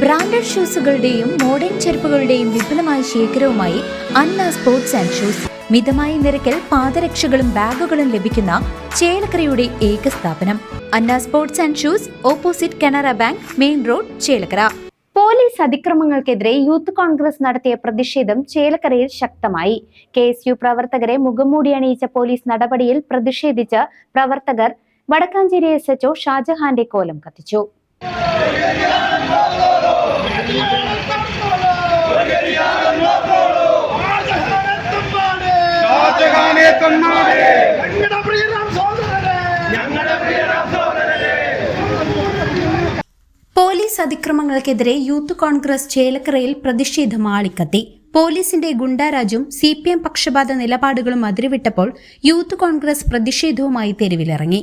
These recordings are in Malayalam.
ബ്രാൻഡഡ് ഷൂസുകളുടെയും മോഡേൺ ചെരുപ്പുകളുടെയും വിപുലമായ ശേഖരവുമായി അന്ന സ്പോർട്സ് ആൻഡ് ഷൂസ്. മിതമായ നിരക്കിൽ പാദരക്ഷകളും ബാഗുകളും ലഭിക്കുന്ന ചേലക്കരയുടെ ഏക സ്ഥാപനം. Anna sports and shoes opposite Canara bank main road Chelakkara. Police അതിക്രമങ്ങൾക്കെതിരെ youth Congress നടത്തിയ പ്രതിഷേധം ചേലക്കരയിൽ ശക്തമായി. കെ എസ് യു പ്രവർത്തകരെ മുഖംമൂടി അണിയിച്ച പോലീസ് നടപടിയിൽ പ്രതിഷേധിച്ച് പ്രവർത്തകർ വടക്കാഞ്ചേരി എസ് എച്ച്ഒ ഷാജഹാന്റെ കോലം കത്തിച്ചു. പോലീസ് അതിക്രമങ്ങൾക്കെതിരെ യൂത്ത് കോൺഗ്രസ് ചേലക്കരയിൽ പ്രതിഷേധം ആളിക്കത്തി. പോലീസിന്റെ ഗുണ്ടാരാജും സി പി എം പക്ഷപാത നിലപാടുകളും അതിരുവിട്ടപ്പോൾ യൂത്ത് കോൺഗ്രസ് പ്രതിഷേധവുമായി തെരുവിലിറങ്ങി.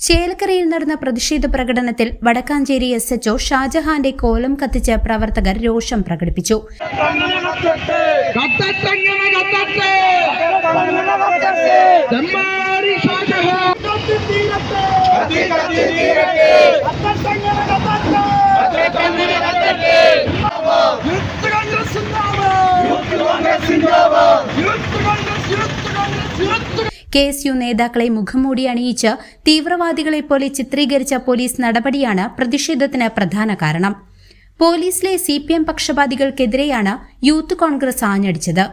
ചേലക്കരയിൽ നടന്ന പ്രതിഷേധ പ്രകടനത്തിൽ വടക്കാഞ്ചേരി എസ് എച്ച്ഒ ഷാജഹാന്റെ കോലം കത്തിച്ച് പ്രവർത്തകർ രോഷം പ്രകടിപ്പിച്ചു. ഷാജഹാൻ കത്തിത്തീരട്ടെ കത്തട്ടങ്ങനെ കത്തട്ടെ youth Congress zindabad youth Congress zindabad youth Congress youth Congress youth K S U നേതാക്കളെ മുഖംമൂടി അണിയിച്ച് തീവ്രവാദികളെപ്പോലെ ചിത്രീകരിച്ച പോലീസ് നടപടിയാണ് പ്രതിഷേധത്തിന് പ്രധാന കാരണം. പോലീസിലെ സി പി എം പക്ഷപാതികൾക്കെതിരെയാണ് യൂത്ത് കോൺഗ്രസ് ആഞ്ഞടിച്ചത്.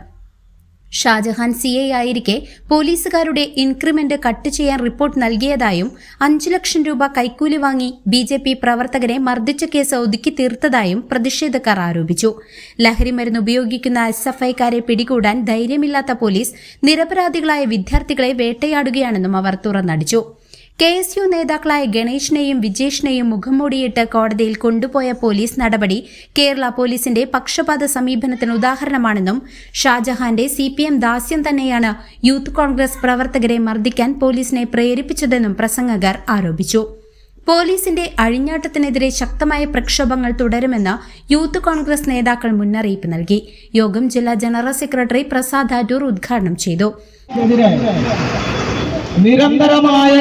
ഷാജഹാൻ സി എ ആയിരിക്കെ പോലീസുകാരുടെ ഇൻക്രിമെന്റ് കട്ട് ചെയ്യാൻ റിപ്പോർട്ട് നൽകിയതായും അഞ്ചു ലക്ഷം രൂപ കൈക്കൂലി വാങ്ങി ബി ജെ പി പ്രവർത്തകരെ മർദ്ദിച്ച കേസ് ഒതുക്കി തീർത്തതായും പ്രതിഷേധക്കാർ ആരോപിച്ചു. ലഹരിമരുന്ന് ഉപയോഗിക്കുന്ന എസ് എഫ് ഐക്കാരെ പിടികൂടാൻ ധൈര്യമില്ലാത്ത പോലീസ് നിരപരാധികളായ വിദ്യാർത്ഥികളെ വേട്ടയാടുകയാണെന്നും അവർ തുറന്നടിച്ചു. കെ എസ് യു നേതാക്കളായ ഗണേഷിനെയും വിജേഷിനെയും മുഖംമൂടിയിട്ട് കോടതിയിൽ കൊണ്ടുപോയ പോലീസ് നടപടി കേരള പോലീസിന്റെ പക്ഷപാത സമീപനത്തിന് ഉദാഹരണമാണെന്നും ഷാജഹാന്റെ സി പി എം ദാസ്യം തന്നെയാണ് യൂത്ത് കോൺഗ്രസ് പ്രവർത്തകരെ മർദ്ദിക്കാൻ പോലീസിനെ പ്രേരിപ്പിച്ചതെന്നും പ്രസംഗകർ ആരോപിച്ചു. പോലീസിന്റെ അഴിഞ്ഞാട്ടത്തിനെതിരെ ശക്തമായ പ്രക്ഷോഭങ്ങൾ തുടരുമെന്ന് യൂത്ത് കോൺഗ്രസ് നേതാക്കൾ മുന്നറിയിപ്പ് നൽകി. യോഗം ജില്ലാ ജനറൽ സെക്രട്ടറി പ്രസാദ് ആറ്റൂർ ഉദ്ഘാടനം ചെയ്തു. നിരന്തരമായ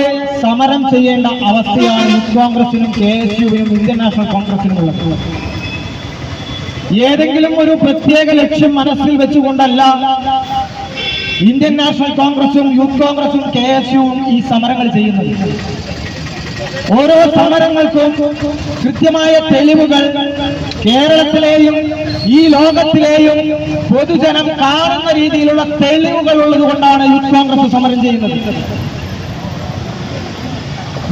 സമരം ചെയ്യേണ്ട അവസ്ഥയാണ് യൂത്ത് കോൺഗ്രസിനും കെ എസ് യുവിനും ഇന്ത്യൻ നാഷണൽ കോൺഗ്രസിനും ഉള്ളത് ഏതെങ്കിലും ഒരു പ്രത്യേക ലക്ഷ്യം മനസ്സിൽ വെച്ചുകൊണ്ടല്ല ഇന്ത്യൻ നാഷണൽ കോൺഗ്രസും യൂത്ത് കോൺഗ്രസും കെ എസ് യുവും ഈ സമരങ്ങൾ ചെയ്യുന്നത്. ഓരോ സമരങ്ങൾക്കും കൃത്യമായ തെളിവുകൾ കേരളത്തിലെയും ഈ ലോകത്തിലെയും പൊതുജനം കാണുന്ന രീതിയിലുള്ള തെളിവുകൾ ഉള്ളതുകൊണ്ടാണ് യൂത്ത് കോൺഗ്രസ് സമരം ചെയ്യുന്നത്.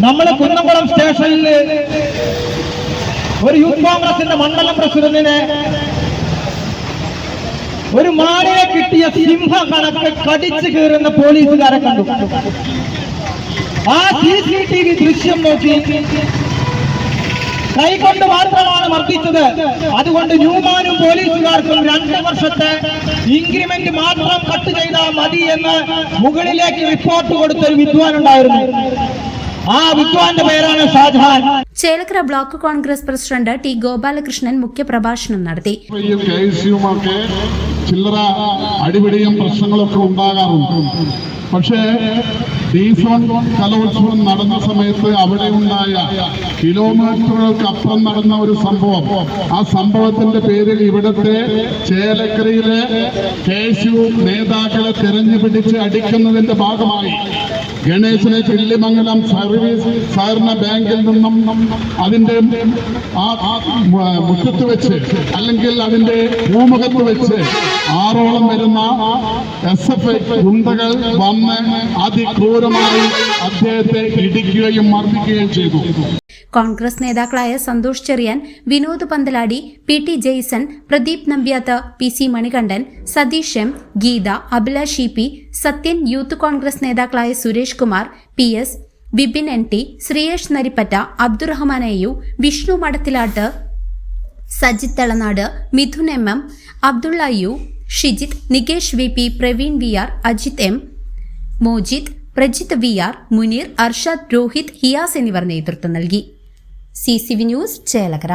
നമ്മൾ കുന്നംകുളം സ്റ്റേഷനിൽ ഒരു യൂത്ത് കോൺഗ്രസിന്റെ മണ്ഡലം പ്രസിഡന്റിനെ ഒരു മാലയെ കിട്ടിയ സിംഹ കണക്ക് കടിച്ചു കീറുന്ന പോലീസുകാരെ കണ്ടു. ആ സി സി ടി വി ദൃശ്യം നോക്കി. കൈകൊണ്ട് മാത്രമാണ് മർദ്ദിച്ചത്. അതുകൊണ്ട് ന്യൂമാനും പോലീസുകാർക്കും രണ്ട് വർഷത്തെ ഇൻക്രിമെന്റ് മാത്രം കട്ട് ചെയ്താൽ മതി എന്ന് മുകളിലേക്ക് റിപ്പോർട്ട് കൊടുത്തൊരു വിദ്വാൻ ഉണ്ടായിരുന്നു. ആ വിദ്വാന്റെ പേരാണ് Shahjahan. Chelakkara block Congress president T Gopalakrishnan മുഖ്യപ്രഭാഷണം നടത്തി. ചില്ലറ അടിപിടിയും പ്രശ്നങ്ങളൊക്കെ ഉണ്ടാകാറുണ്ട്. പക്ഷേ ഡീസോൺ കലോത്സവം നടന്ന സമയത്ത് അവിടെ ഉണ്ടായ കിലോമീറ്ററുകൾക്കപ്പുറം നടന്ന ഒരു സംഭവം. ആ സംഭവത്തിന്റെ പേരിൽ ഇവിടുത്തെ ചേലക്കരയിലെ കെ എസ് യു നേതാക്കളെ തെരഞ്ഞു പിടിച്ച് അടിക്കുന്നതിന്റെ ഭാഗമായി. ഗണേശനെ മംഗലം സർവീസ് സഹകരണ ബാങ്കിൽ നിന്നും അതിന്റെ ആ മുറ്റത്ത് വെച്ച് അല്ലെങ്കിൽ അതിന്റെ ഭൂമുഖത്ത് വെച്ച് ആറോളം വരുന്ന എസ് എഫ് ഐ ഗുണ്ടകൾ വന്ന് അതിക്രൂരമായി അദ്ദേഹത്തെ ഇടിക്കുകയും മർദ്ദിക്കുകയും ചെയ്തു. കോൺഗ്രസ് നേതാക്കളായ Santhosh Cherian Vinod Panthaladi P T Jaison Pradeep Nambiath P C Manikandan Satheesh M Geetha Abhilash P Sathyan youth Congress നേതാക്കളായ Suresh Kumar P S Bipin N T Sreeyesh Narippatta Abdurahman Ayyu Vishnu Madathilattu Sajith Thalanad Mithun M M Abdulla U Shijith Nikesh V P Praveen V R Ajith M Mojith Prajith V R Muneer Arshad Rohith Hiyas എന്നിവർ നേതൃത്വം നൽകി. C C V news Chelakkara